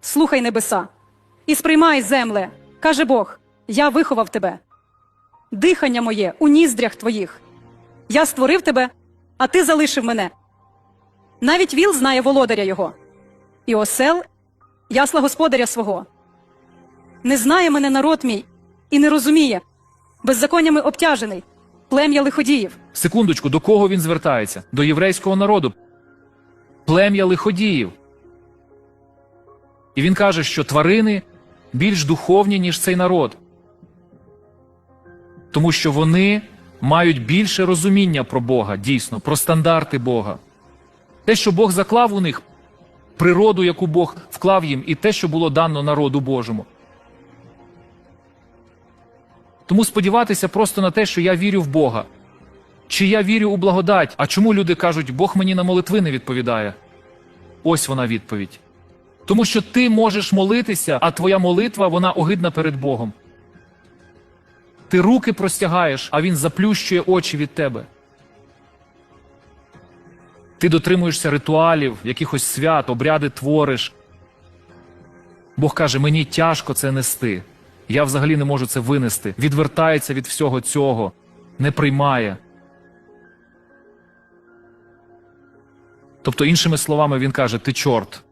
слухай небеса, і сприймай земле, каже Бог, я виховав тебе. Дихання моє у ніздрях твоїх. Я створив тебе, а ти залишив мене. Навіть віл знає володаря його, і осел ясла господаря свого. Не знає мене народ мій і не розуміє, беззаконнями обтяжений, плем'я лиходіїв. Секундочку, до кого він звертається? До єврейського народу. Плем'я лиходіїв. І він каже, що тварини більш духовні, ніж цей народ. Тому що вони мають більше розуміння про Бога, дійсно, про стандарти Бога. Те, що Бог заклав у них, природу, яку Бог вклав їм, і те, що було дано народу Божому. Тому сподіватися просто на те, що я вірю в Бога. Чи я вірю у благодать? А чому люди кажуть, Бог мені на молитви не відповідає? Ось вона відповідь. Тому що ти можеш молитися, а твоя молитва вона огидна перед Богом. Ти руки простягаєш, а він заплющує очі від тебе. Ти дотримуєшся ритуалів, якихось свят, обряди твориш. Бог каже: мені тяжко це нести. Я взагалі не можу це винести. Відвертається від всього цього, не приймає. Тобто, іншими словами, він каже: ти чорт.